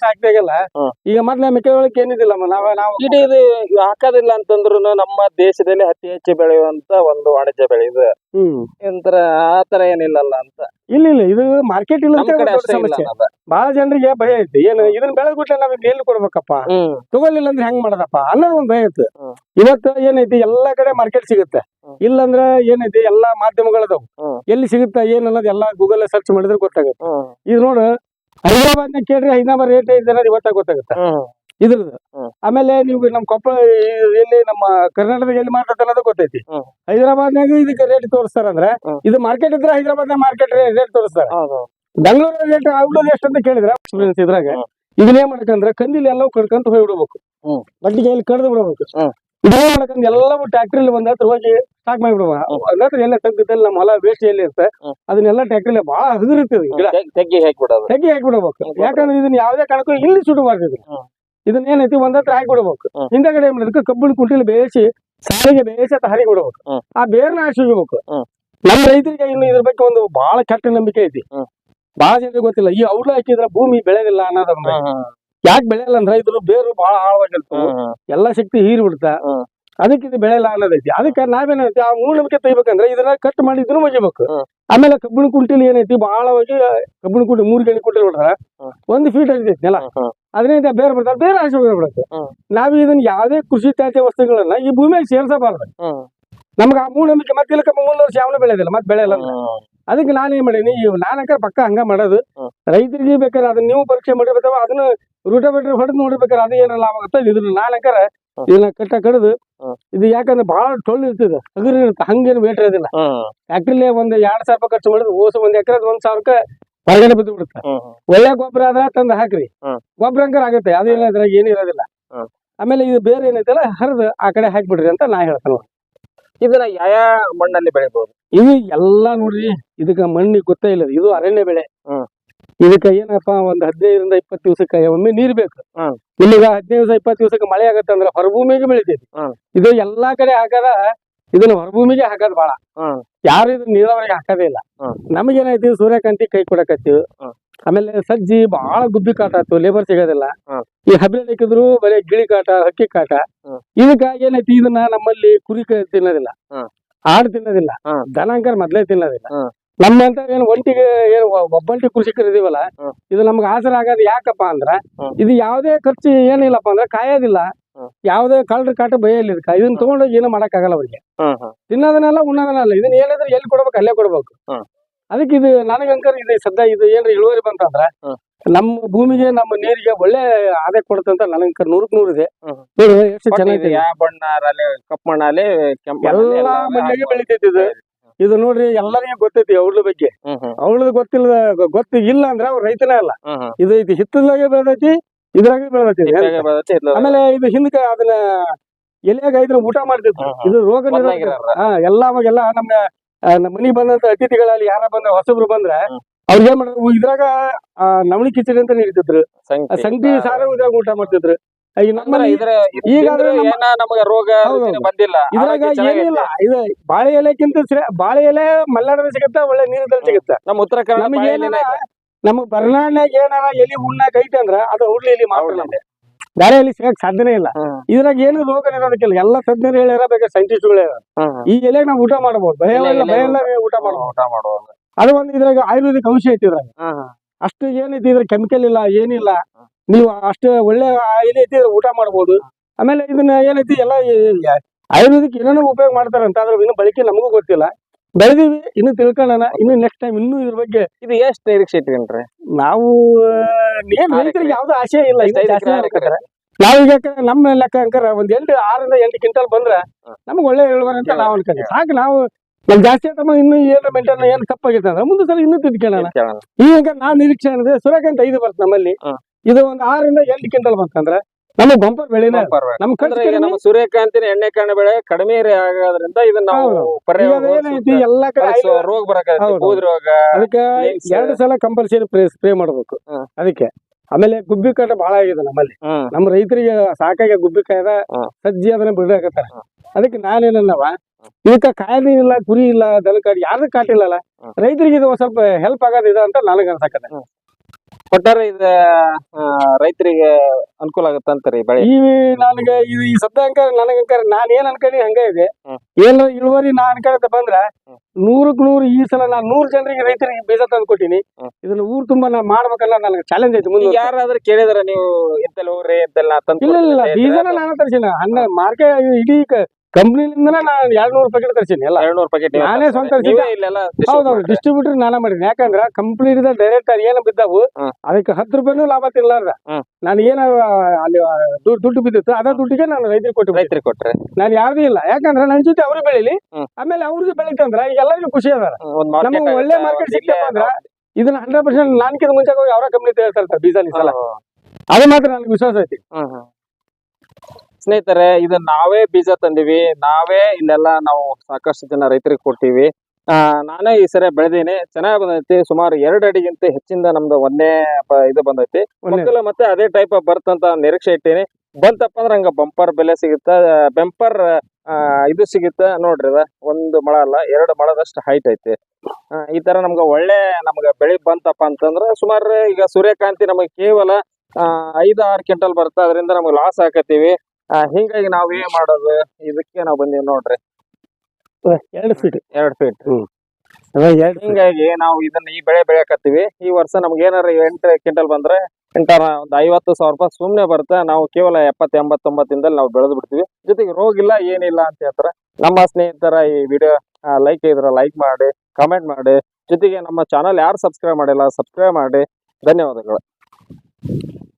ಹ್ಮ್. ಈಗ ಮೊದ್ಲ ಮೆಕ್ಕೆಜೋಳಕ್ಕೆ ಏನಿದಿಲ್ಲ ನಾವ್ ನಾವು ಇಡೀ ಇದು ಹಾಕೋದಿಲ್ಲ ಅಂತಂದ್ರು ನಮ್ಮ ದೇಶದಲ್ಲಿ ಅತಿ ಹೆಚ್ಚು ಬೆಳೆಯುವಂತ ಒಂದು ವಾಣಿಜ್ಯ ಬೆಳೆ ಇದು. ಹ್ಮ್. ಎಂತರ ಆತರ ಏನಿಲ್ಲಲ್ಲ ಅಂತ. ಇಲ್ಲ ಇಲ್ಲ ಇದು ಮಾರ್ಕೆಟ್ ಇಲ್ಲ ಅಂತ ದೊಡ್ಡ ಸಮಸ್ಯೆ. ಬಹಳ ಜನರಿಗೆ ಭಯ ಐತಿ. ಏನು ಇದನ್ನ ಬೆಳೆದ್ಬಿಟ್ರೆ ನಾವ್ ಮೇಲ್ ಎಲ್ಲಿ ಕೊಡ್ಬೇಕಪ್ಪ? ತಗೊಳ್ಳಿಲ್ಲ ಅಂದ್ರೆ ಹೆಂಗ್ ಮಾಡದಪ್ಪ? ಅನ್ನೋದ್ ಒಂದ್ ಭಯ ಐತಿ. ಇವತ್ತು ಏನೈತಿ ಎಲ್ಲಾ ಕಡೆ ಮಾರ್ಕೆಟ್ ಸಿಗುತ್ತೆ. ಇಲ್ಲ ಇಲ್ಲಂದ್ರ ಏನೈತಿ ಎಲ್ಲಾ ಮಾಧ್ಯಮಗಳದಾವ್. ಎಲ್ಲಿ ಸಿಗುತ್ತೆ ಏನ್ ಅನ್ನೋದು ಎಲ್ಲಾ ಗೂಗಲ್ ಸರ್ಚ್ ಮಾಡಿದ್ರೆ ಗೊತ್ತಾಗುತ್ತೆ. ಇದು ನೋಡು ಹೈದರಾಬಾದ್ ಕೇಳ್ರಿ ಹೈದರಾಬಾದ್ ರೇಟ್ ಐತೆ ಅನ್ನೋದು ಇವತ್ತಾಗ ಗೊತ್ತಾಗುತ್ತೆ. ಇದ್ರದ್ದು ಹ್ಮ್. ಆಮೇಲೆ ನೀವು ನಮ್ಮ ಕೊಪ್ಪಳ ಈ- ಎಲ್ಲಿ ನಮ್ಮ ಕರ್ನಾಟಕದಾಗ ಎಲ್ಲಿ ಮಾರ್ಕೆಟ್ ಅನ್ನೋದು ಗೊತ್ತೈತಿ ಹ್ಮ್. ಹೈದರಾಬಾದ್ನಾಗ ಇದಕ್ಕೆ ರೇಟ್ ತೋರಿಸ್ತಾರ ಅಂದ್ರೆ ಹ್ಮ್. ಇದು ಮಾರ್ಕೆಟ್ ಇದ್ರೆ ಹೈದರಾಬಾದ್ ಮಾರ್ಕೆಟ್ ರೇಟ್ ತೋರಿಸ್ತಾರ ಹೌದು ಬೆಂಗಳೂರು ರೇಟ್ ಔಟ್ಡೋರ್ ಎಷ್ಟು ಅಂತ ಕೇಳಿದ್ರೆ ಎಕ್ಸ್ಪೀರಿಯನ್ಸ್ ಇದ್ರಾಗ ಹ್ಮ್. ಇದನ್ನೇ ಮಾಡ್ಕಂದ್ರೆ ಕಂದಿಲ್ ಎಲ್ಲವೂ ಕಡ್ಕೊಂತ ಹೋಗ್ಬಿಡ್ಬೇಕು ಹ್ಮ್. ಬಡ್ಡಿಗೆ ಇಲ್ಲಿ ಕಡ್ದು ಬಿಡ್ಬೇಕು ಹ್ಮ್. ಇದೇ ಮಾಡ್ಕಂದ್ ಎಲ್ಲವೂ ಟ್ಯಾಕ್ಟ್ರಿಲಿ ಒಂದ್ ಹತ್ರ ಹೋಗಿ ಸ್ಟಾಕ್ ಮಾಡಿಬಿಡುವ ಹತ್ರ ಎಲ್ಲ ತಗ್ಗದಲ್ಲಿ ನಮ್ಮ ಹೊಲ ವೇಸ್ಟ್ ಎಲ್ಲಿ ಇರುತ್ತೆ ಹ್ಮ್. ಅದನ್ನೆಲ್ಲ ಟ್ಯಾಕ್ಟ್ರಿಲಿ ಬಹಳ ಹಗುರಿರ್ತದೆ ಗಿಡ ತೆಗ್ಗಿ ಹಾಕ್ಬಿಡೋದು ತೆಗಿ ಹಾಕ್ಬಿಡ್ಬೇಕು ಹ್ಮ್. ಯಾಕಂದ್ರೆ ಇದನ್ನ ಯಾವ್ದೇ ಕಾರಣಕ್ಕೂ ಇಲ್ಲಿ ಸುಡಬಾರ್ದು ಇದು ಹ್ಮ್. ಇದನ್ನ ಏನೈತಿ ಒಂದತ್ರ ಹಾಕಿ ಬಿಡ್ಬೇಕು. ಹಿಂದಗಡೆ ಏನ್ ಮಾಡ್ಬೇಕು ಕಬ್ಬಿಣ ಕುಂಟಿಲಿ ಬೇಯಿಸಿ ಸಾರಿಗೆ ಬೇಯಿಸಿ ಅತ್ತ ಹರಿ ಬಿಡ್ಬೇಕು ಆ ಬೇರ್ನ ಹ್ಮ್. ನಮ್ಮ ರೈತರಿಗೆ ಇನ್ನು ಇದ್ರ ಬಗ್ಗೆ ಒಂದು ಬಹಳ ಕೆಟ್ಟ ನಂಬಿಕೆ ಐತಿ. ಬಹಳ ಜನರಿಗೆ ಗೊತ್ತಿಲ್ಲ. ಈ ಔಡ್ಲ ಹಾಕಿದ್ರ ಭೂಮಿ ಬೆಳೆದಿಲ್ಲ ಅನ್ನೋದು ಒಂದು. ಯಾಕೆ ಬೆಳೆಯಲ್ಲ ಅಂದ್ರೆ ಇದ್ರ ಬೇರು ಬಹಳ ಹಾಳವಾಗಿರ್ತವೆ ಎಲ್ಲಾ ಶಕ್ತಿ ಹೀರಿ ಬಿಡ್ತಾ. ಅದಕ್ಕೆ ಇದು ಬೆಳೆಯಲ್ಲ ಅನ್ನೋದೈತಿ ಅದಕ್ಕೆ ನಾವೇನೈತಿ ಆ ಮೂಢನಂಬಿಕೆ ತೆಗಿಬೇಕಂದ್ರೆ ಇದನ್ನ ಕಟ್ ಮಾಡಿ ಇದನ್ನು ಒಗಿಬೇಕು. ಆಮೇಲೆ ಕಬ್ಬಿಣ ಕುಂಟಿಲಿ ಏನೈತಿ? ಬಹಳವಾಗಿ ಕಬ್ಬಿಣ ಕುಂಟಿ ಮೂರು ಗಣಿ ಕುಂಟಿ ಬಿಡ್ತಾರ ಒಂದ್ ಫೀಟ್ ಐತಿ ನೆಲ. ಅದರಿಂದ ಬೇರೆ ಬರ್ತಾರೆ ಬೇರೆ ಆಶೆ ಬಿಡುತ್ತೆ ಹ್ಮ್. ನಾವು ಇದನ್ನ ಯಾವುದೇ ಕೃಷಿ ತ್ಯಾಜ್ಯ ವಸ್ತುಗಳನ್ನ ಈ ಭೂಮಿಯಾಗ ಸೇರ್ಸಬಾರ್ದು ನಮ್ಗೆ ಆ ಮೂಢನಂಬಿಕೆ ಮತ್ತೆ ಇಲ್ಲಕ ಮುಂದಿನ ವರ್ಷ ಯಾವನು ಬೆಳೆಯೋದಿಲ್ಲ ಮತ್ತೆ ಬೆಳೆಯಲ್ಲ ಅದಕ್ಕೆ ನಾನು ಏನ್ ಮಾಡೀನಿ ಇವ್ ನಾನಕ ಪಕ್ಕ ಹಂಗ ಮಾಡೋದು ಹ್ಮ್. ರೈತರಿಗೆ ಬೇಕಾದ್ರೆ ಅದನ್ನ ನೀವು ಪರೀಕ್ಷೆ ಮಾಡಿರ್ಬೇಕಾವ ಅದನ್ನ ರೂಟೋಮೀಟರ್ ಹೊಡೆದು ನೋಡ್ಬೇಕಾರೆ ಅದು ಏನಲ್ಲ ಆಗುತ್ತೆ ಇದನ್ನ ನಾನಕರ ಹ್ಮ್. ಇದನ್ನ ಕಟ್ಟ ಕಡ್ದು ಹ್ಮ್. ಇದು ಯಾಕಂದ್ರೆ ಬಹಳ ಟೊಳ್ಳು ಇರ್ತದೆ ಹಗುರು ಇರುತ್ತೆ ಹಂಗೇನು ವೇಟ್ ಇರೋದಿಲ್ಲ ಫ್ಯಾಕ್ಟ್ರಿಲಿ ಒಂದ್ ಎರಡ್ ಸಾವಿರ ರೂಪಾಯಿ ಖರ್ಚು ಮಾಡಿದ್ರೆ ಓಸು ಒಂದ್ ಎಕರೆ ಒಂದ್ ಸಾವಿರಕ್ಕೆ ಹೊರಗಡೆ ಬಿದ್ದು ಬಿಡುತ್ತೆ. ಒಳ್ಳೆ ಗೊಬ್ಬರ ಆದ್ರ ತಂದು ಹಾಕ್ರಿ. ಗೊಬ್ಬರ ಹಂಗಾರ ಆಗುತ್ತೆ ಅದೇನ ಅದ್ರಾಗ ಏನೂ ಇರೋದಿಲ್ಲ. ಆಮೇಲೆ ಇದು ಬೇರೆ ಏನೈತಲ್ಲ ಹರಿದು ಆ ಕಡೆ ಹಾಕ್ಬಿಡ್ರಿ ಅಂತ ನಾ ಹೇಳ್ತೇನೆ ಇದನ್ನ ಯಾವ ಮಣ್ಣಲ್ಲಿ ಬೆಳಿಬಹುದು ಇದು ಎಲ್ಲಾ ನೋಡ್ರಿ ಇದಕ್ಕ ಮಣ್ಣಿಗೆ ಗೊತ್ತೇ ಇಲ್ಲ ಇದು ಅರಣ್ಯ ಬೆಳೆ. ಇದಕ್ಕ ಏನಪ್ಪಾ ಒಂದ್ ಹದಿನೈದರಿಂದ ಇಪ್ಪತ್ತು ದಿವಸಕ್ಕ ಒಮ್ಮೆ ನೀರ್ ಬೇಕು. ಇಲ್ಲಿಗ ಹದಿನೈದು ದಿವಸ ಇಪ್ಪತ್ತು ದಿವಸಕ್ಕೆ ಮಳೆ ಆಗತ್ತಂದ್ರ ಅಂದ್ರೆ ಹೊರಭೂಮಿಗೆ ಬೆಳಿತೈತಿ. ಇದು ಎಲ್ಲಾ ಕಡೆ ಹಾಕದ ಇದನ್ನ ಹೊರಭೂಮಿಗೆ ಹಾಕೋದ್ ಬಾಳ. ಯಾರು ಇದನ್ನ ನೀರಾವರಿಗೆ ಹಾಕೋದೇ ಇಲ್ಲ. ನಮಗೇನಾಯ್ತು ನಮಗೇನೈತಿ ಸೂರ್ಯಕಾಂತಿ ಕೈ ಕೊಡಕತ್ತೀವಿ. ಆಮೇಲೆ ಸಜ್ಜಿ ಬಹಳ ಗುಬ್ಬಿ ಕಾಟ ಆಯ್ತು ಲೇಬರ್ ಸಿಗೋದಿಲ್ಲ. ಈ ಹಬ್ಬ ಹಾಕಿದ್ರು ಬರೀ ಗಿಳಿ ಕಾಟ ಹಕ್ಕಿ ಕಾಟ. ಇದಕ್ಕ ಏನೈತಿ ಇದನ್ನ ನಮ್ಮಲ್ಲಿ ಕುರಿ ತಿನ್ನೋದಿಲ್ಲ. ಆಡ್ ತಿನ್ನೋದಿಲ್ಲ. ದನಾಂಕರ್ ಮೊದ್ಲೇ ತಿನ್ನೋದಿಲ್ಲ. ನಮ್ಮಂತ ಏನು ಒಂಟಿಗೆ ಏನು ಒಬ್ಬಂಟಿ ಕೃಷಿಕರು ಇದೀವಲ್ಲ ಇದು ನಮ್ಗೆ ಆಸರ ಆಗೋದು ಯಾಕಪ್ಪ ಅಂದ್ರ ಇದು ಯಾವುದೇ ಖರ್ಚು ಏನಿಲ್ಲಪ್ಪ ಅಂದ್ರೆ ಕಾಯೋದಿಲ್ಲ. ಯಾವುದೇ ಕಳ್ರ ಕಾಟ ಬಯಲ್ಲ ಇದಕ್ಕ. ಇದನ್ನ ತಗೊಂಡೋಗಿ ಏನೂ ಮಾಡಕ್ ಆಗಲ್ಲ ಅವ್ರಿಗೆ ತಿನ್ನೋದನ್ನೆಲ್ಲ ಉಣ್ಣೋದನ್ನಲ್ಲ. ಇದನ್ನ ಏನಿದ್ರೆ ಎಲ್ಲಿ ಕೊಡ್ಬೇಕು ಅಲ್ಲೇ ಕೊಡ್ಬೇಕು. ಅದಕ್ಕೆ ಇದು ನನಗಂಕರ್ ಇದು ಸದ್ಯ ಇದು ಏನ್ರಿ ಇಳುವರಿ ಬಂತಂದ್ರ ನಮ್ಮ ಭೂಮಿಗೆ ನಮ್ಮ ನೀರಿಗೆ ಒಳ್ಳೆ ಆದಾಯ ಕೊಡುತ್ತಂತ ನನಗೆ ನೂರಕ್ ನೂರು ಇದೆ. ನೋಡ್ರಿ ಎಷ್ಟು ಚೆನ್ನಾಗಿದೆ? ಬಣ್ಣ ಕಪ್ ಮಣ್ಣಲ್ಲಿ ಎಲ್ಲಾ ಮಣ್ಣಿಗೆ ಬೆಳಿತೈತಿ ಇದು. ಇದು ನೋಡ್ರಿ ಎಲ್ಲರಿಗೂ ಗೊತ್ತೈತಿ ಅವಳ ಬಗ್ಗೆ. ಅವಳದ್ ಗೊತ್ತಿಲ್ಲ ಅಂದ್ರೆ ಅವ್ರ ರೈತನೇ ಅಲ್ಲ. ಹ್ಮ್ ಹ್ಮ್. ಇದು ಇದು ಹಿತ್ತಲಾಗೆ ಬೆಳೆದೈತಿ ಇದ್ರಾಗೆ ಬೆಳೆದೈತಿ ಆಮೇಲೆ ಇದು ಹಿಂದಕ್ಕೆ ಅದನ್ನ ಎಲೆಯಾಗ ಇದ್ರ ಊಟ ಮಾಡ್ತಿದ್ರು. ಇದು ರೋಗ ನಿರೋಧಕ ಮೊದ್ಲಾಗಿರೋರು. ಹಾ ಎಲ್ಲ ಅವಾಗೆಲ್ಲ ನಮ್ಮ ನಮ್ಮ ಮನಿಗ್ ಬಂದಂತ ಅತಿಥಿಗಳಲ್ಲಿ ಯಾರ ಬಂದ ಹೊಸಬ್ರು ಬಂದ್ರ. ಅವ್ರಿಗೆ ಏನ್ ಮಾಡಿದ್ರು ಇದ್ರಾಗ ನವಣಿ ಕಿಚಡಿ ಅಂತ ನೀಡ್ತಿದ್ರು ಸಂಗತಿ. ಸಾರ ಇದ್ರಾಗ ಊಟ ಮಾಡ್ತಿದ್ರು. ಈಗ ನಮಗ ರೋಗ ಬಂದಿಲ್ಲ. ಇದ್ರಾಗ ಏನಿಲ್ಲ. ಇದು ಬಾಳೆ ಎಲೆಕ್ಕಿಂತ ಬಾಳೆ ಎಲೆ ಮಲ್ನಾಡಲ್ಲಿ ಸಿಗುತ್ತಾ ಒಳ್ಳೆ ನೀರದಲ್ಲಿ ಸಿಗುತ್ತಾ. ನಮ್ಮ ಉತ್ತರ ಕನ್ನಡ ನಮಗೆ ಬರ್ನಾಡ್ನಾಗ ಏನಾರ ಎಲಿ ಉಣ್ಣಾಕ ಐತೆ ಅಂದ್ರ ಅದು ಹುಡ್ಲಿ ಎಲಿ ಮಾತ್ರ. ನಮ್ಗೆ. ಬೇರೆ ಎಲ್ಲಿ ಸಿಗಕ್ ಸಾಧ್ಯನೇ ಇಲ್ಲ. ಇದ್ರಾಗ ಏನು ರೋಗ ನಿರೋಧಕ್ಕಿಲ್ಲ ಎಲ್ಲ ತಜ್ಞರು ಹೇಳ್ಯಾರ ಸೈಂಟಿಸ್ಟ್ಗಳು ಹೇಳ್ಯಾರ. ಈ ಎಲೆಗೆ ನಾವು ಊಟ ಮಾಡಬಹುದು ಭಯ ಎಲ್ಲ ಇಲ್ಲ ಭಯ ಇಲ್ಲ. ಊಟ ಮಾಡಬಹುದು ಊಟ ಮಾಡಬಹುದು ಅದು ಒಂದು ಇದ್ರಾಗ ಆಯುರ್ವೇದಿಕ್ ಔಷಧಿ ಐತಿ ಇದ್ರಾಗ. ಅಷ್ಟು ಏನೈತಿ ಇದ್ರ ಕೆಮಿಕಲ್ ಇಲ್ಲ ಏನಿಲ್ಲ. ನೀವು ಅಷ್ಟು ಒಳ್ಳೆ ಎಲೆ ಐತಿ ಇದ್ರ ಊಟ ಮಾಡಬಹುದು ಆಮೇಲೆ ಇದನ್ನ ಏನೈತಿ ಎಲ್ಲ ಆಯುರ್ವೇದಿಕ್ ಏನೇನೋ ಉಪಯೋಗ ಮಾಡ್ತಾರಂತ ಅದ್ರ ಇನ್ನು ಬಳಕೆ ನಮಗೂ ಗೊತ್ತಿಲ್ಲ. ಬೆಳೆದಿವಿ ಇನ್ನು ತಿಳ್ಕೊಳ್ಳೋಣ ಇನ್ನು ನೆಕ್ಸ್ಟ್ ಟೈಮ್ ಇನ್ನು ಇದ್ರ ಬಗ್ಗೆ ಇದು ಎಷ್ಟು ನಿರೀಕ್ಷೆ ಇಟ್ಕೊಂಡ್ರೆ ನಾವು ಏನ್ ರೈತರಿಗೆ. ಯಾವ್ದು ಆಸೆ ಇಲ್ಲ ನಾವೀಗ ನಮ್ಮ ಲೆಕ್ಕ ಅಂಕರ ಒಂದ್ ಎಂಟು ಆರರಿಂದ ಎಂಟು ಕ್ವಿಂಟಲ್ ಬಂದ್ರೆ. ನಮ್ಗೆ ಒಳ್ಳೆ ಇಳುವರಿ ಅಂತ ನಾವು ಅನ್ಕೊಂಡ್ವಿ ಸಾಕು ನಾವು ನಮ್ ಜಾಸ್ತಿ ಆಯ್ತಮ್ಮ ಇನ್ನು ಏನು ಮೆಂಟನ್ ಏನು ತಪ್ಪಾಗಿತ್ತು ಅಂದ್ರೆ ಮುಂದೆ ಸಲ ಇನ್ನೂ ತಿದ್ಕೊಳ್ಳೋಣ. ಈಗ ನಾವ್ ನಿರೀಕ್ಷೆ ಅಂದ್ರೆ ಸೂರ್ಯಕಾಂತ ಐದು ಬರ್ತದೆ ನಮ್ಮಲ್ಲಿ. ಇದು ಒಂದ್ ಆರರಿಂದ ಎಂಟು ಕ್ವಿಂಟಲ್ ಬಂತಂದ್ರೆ ನಮಗೆ ಬಂಪರ್ ಬೆಳೆನೇ. ನಮ್ ಖರ್ಚು ಕಡಿಮೆ ನಮ್ಮ ಸೂರ್ಯಕಾಂತಿನ ಎಣ್ಣೆ ಕಾಣ ಬೆಳೆ ಕಡಿಮೆ ರೇ ಆಗೋದ್ರಿಂದ ಇದನ್ನ ನಾವು ಹೌದು. ಎಲ್ಲಾ ಕಡೆ ರೋಗ ಬರಕೈತಿ ಹೌದು. ರೋಗ ಅದಕ್ಕೆ. ಎರಡು ಸಲ ಕಂಪಲ್ಸರಿ ಸ್ಪ್ರೇ ಮಾಡ್ಬೇಕು. ಅದಕ್ಕೆ ಆಮೇಲೆ ಗುಬ್ಬಿ ಕಾಟ ಬಹಳ ಆಗಿದೆ ನಮ್ಮಲ್ಲಿ ನಮ್ಮ ರೈತರಿಗೆ ಸಾಕಾಗಿ ಗುಬ್ಬಿ ಕಾಯ್ದ ಹ್ಮ್. ಸಜ್ಜಿ ಅದನ್ನ ಬಿಡಾಕತ್ತಾರ. ಅದಕ್ಕೆ ನಾನೇನವ ಇದಕ್ಕ ಕಾಯ್ದೆ ಇಲ್ಲ ಕುರಿ ಇಲ್ಲ ದನ ಕಾಡಿ ಯಾರ್ದು ಕಾಟಿಲ್ಲಲ್ಲ. ರೈತರಿಗೆ ಇದು ಒಂದ್ ಸ್ವಲ್ಪ ಹೆಲ್ಪ್ ಆಗೋದಿದೆ ಅಂತ ನನಗೆ ಅನ್ಸಕತ್ತೆ ಒಟ್ಟಾರೆ ಇದ ರೈತರಿಗೆ ಅನುಕೂಲ ಆಗತ್ತಂತಾರಿ ಬೆಳೆ? ಈ ನನಗೆ ಇದು ಈ ಸದ್ಯ ನನಗೆ ನನಗಂಕರ ನಾನು ಏನ್ ಅನ್ಕೊಂಡಿ ಹಂಗ ಇದೆ. ಏನು ಇಳುವರಿ ನಾ ಅನ್ಕೊಂಡ ಬಂದ್ರ. ನೂರಕ್ ನೂರು ಈ ಸಲ ನಾನ್ ನೂರ್ ಜನರಿಗೆ ರೈತರಿಗೆ ಬೀಜ ತಂದು ಕೊಟ್ಟಿನಿ ಇದನ್ನ ಊರ್ ತುಂಬಾ ನಾ ಮಾಡ್ಬೇಕಲ್ಲ ನನಗೆ ಚಾಲೆಂಜ್ ಐತಿ ಮುಂದೆ ಯಾರಾದ್ರೂ ಕೇಳಿದ್ರ ನೀವು ಇಂತೆಲ್ಲ ಹೋಗ್ರಿ ಎತ್ತಲ್ಲ ನಾ ತಂದ್ ಇಲ್ಲ ಇಲ್ಲ. ಇಲ್ಲ ಬೀಜನ ನಾನು ತರಿಸಿನ. ಹಂಗ ಮಾರ್ಕೆಟ್ ಇಡೀ ಕಂಪ್ನಿಲಿಂದನೇ ನಾನು ಎರಡ್ ನೂರು ಪ್ಯಾಕೆಟ್ ತರ್ಸಿನಿ ಎಲ್ಲ ಎರಡ್ ನೂರ್ ಪ್ಯಾಕೆಟ್ ನಾನೇ ಸ್ವಂತ ನೀವೇ ಇಲ್ಲೆಲ್ಲ ಹೌದೌದು ಡಿಸ್ಟ್ರಿಬ್ಯೂಟರ್ ನಾನೇ ಮಾಡಿನಿ ಯಾಕಂದ್ರ ಕಂಪ್ಲೀಟ್ ಡೈರೆಕ್ಟ್ ಏನು ಬಿದ್ದಾವು. ಅದಕ್ಕೆ ಹತ್ತು ರೂಪಾಯಿನೂ ಲಾಭ ತಿನ್ಲಾರ್ದ. ನಾನು ಏನ ಅಲ್ಲಿ ದುಡ್ಡು ಬಿದ್ದಿತ್ತು. ಅದ ದುಡ್ಡಿಗೆ ನಾನು ರೈತರಿಗೆ ಕೊಟ್ಟು ರೈತರಿಗೆ ಕೊಟ್ರೆ. ನಾನು ಯಾವ್ದು ಇಲ್ಲ. ಯಾಕಂದ್ರೆ ನನ್ ಜೊತೆ ಅವ್ರಿಗೆ ಬೆಳಿಲಿ. ಆಮೇಲೆ ಅವ್ರಿಗೆ ಬೆಳಿತಂದ್ರ ಈಗ ಎಲ್ಲರಿಗೂ ಖುಷಿ ಅದಾರ. ನಮಗೆ ಒಳ್ಳೆ ಮಾರ್ಕೆಟ್ ಸಿಕ್ತಪ್ಪ ಅಂದ್ರ ಇದನ್ನ ಹಂಡ್ರೆಡ್ ಪರ್ಸೆಂಟ್ ನಾನ್ಕಿಂತ ಮುಂಚೆ ಹೋಗಿ ಅವರ ಕಂಪ್ನಿ ತಯಾರಿಸ್ತಾರೆ ಬೀಜ ಸಲ. ಅದು ಮಾತ್ರ ನನಗೆ ವಿಶ್ವಾಸ ಐತಿ. ಸ್ನೇಹಿತರೆ ಇದು ನಾವೇ ಬೀಜ ತಂದಿವಿ. ನಾವೇ ಇಲ್ಲೆಲ್ಲ ನಾವು ಸಾಕಷ್ಟು ಜನ ರೈತರಿಗೆ ಕೊಡ್ತೀವಿ. ಆ, ನಾನೇ ಈ ಸರಿ ಬೆಳೆದೀನಿ. ಚೆನ್ನಾಗಿ ಬಂದೈತಿ. ಸುಮಾರು ಎರಡು ಅಡಿಗಿಂತ ಹೆಚ್ಚಿಂದ ನಮ್ದು ಒಂದೇ ಇದು ಬಂದೈತಿ. ಮತ್ತೆ ಅದೇ ಟೈಪ್ ಬರ್ತಂತ ನಿರೀಕ್ಷೆ ಇಟ್ಟೀನಿ. ಬಂತಪ್ಪ ಅಂದ್ರೆ ಹಂಗ ಬಂಪರ್ ಬೆಲೆ ಸಿಗುತ್ತ? ಬೆಂಪರ್ ಇದು ಸಿಗುತ್ತ? ನೋಡ್ರಿ ಒಂದು ಮಳ ಅಲ್ಲ ಎರಡು ಮಳದಷ್ಟು ಹೈಟ್ ಐತಿ. ಈ ತರ ನಮ್ಗೆ ಒಳ್ಳೆ ನಮ್ಗೆ ಬೆಳೆ ಬಂತಪ್ಪ ಅಂತಂದ್ರ ಸುಮಾರು ಈಗ ಸೂರ್ಯಕಾಂತಿ ನಮಗೆ ಕೇವಲ ಆ, ಐದು ಆರು ಕ್ವಿಂಟಲ್ ಬರುತ್ತೆ. ಅದರಿಂದ ನಮ್ಗೆ ಲಾಸ್ ಹಾಕತ್ತೀವಿ ಹಿಂಗಾಗಿ ನಾವ್ ಏನ್ ಮಾಡೋದು? ಇದಕ್ಕೆ ನಾವ್ ಬಂದೀವಿ ನೋಡ್ರಿ. ಎರಡು ಫೀಟ್ ಎರಡ್ ಫೀಟ್ ಹಿಂಗಾಗಿ ನಾವು ಇದನ್ನ ಈ ಬೆಳೆ ಬೆಳೆಯಕತ್ತೀವಿ. ಈ ವರ್ಷ ನಮ್ಗೆ ಏನಾರ ಎಂಟು ಕ್ವಿಂಟಲ್ ಬಂದ್ರೆ ಎಂಟಾರ ಒಂದ್ ಐವತ್ತು ಸಾವಿರ ರೂಪಾಯಿ ಸುಮ್ನೆ ಬರುತ್ತೆ. ನಾವು ಕೇವಲ ಎಪ್ಪತ್ ಎಂಬತ್ತೊಂಬತ್ತಿಂದಲ್ಲಿ ನಾವು ಬೆಳೆದು ಬಿಡ್ತೀವಿ. ಜೊತೆಗೆ ರೋಗ ಇಲ್ಲ ಏನಿಲ್ಲ ಅಂತ ಹೇಳ್ತಾರೆ. ನಮ್ಮ ಸ್ನೇಹಿತರ ಈ ವಿಡಿಯೋ ಲೈಕ್ ಇದ್ರ ಲೈಕ್ ಮಾಡಿ ಕಾಮೆಂಟ್ ಮಾಡಿ. ಜೊತೆಗೆ ನಮ್ಮ ಚಾನಲ್ ಯಾರು ಸಬ್ಸ್ಕ್ರೈಬ್ ಮಾಡಿಲ್ಲ ಸಬ್ಸ್ಕ್ರೈಬ್ ಮಾಡಿ. ಧನ್ಯವಾದಗಳು.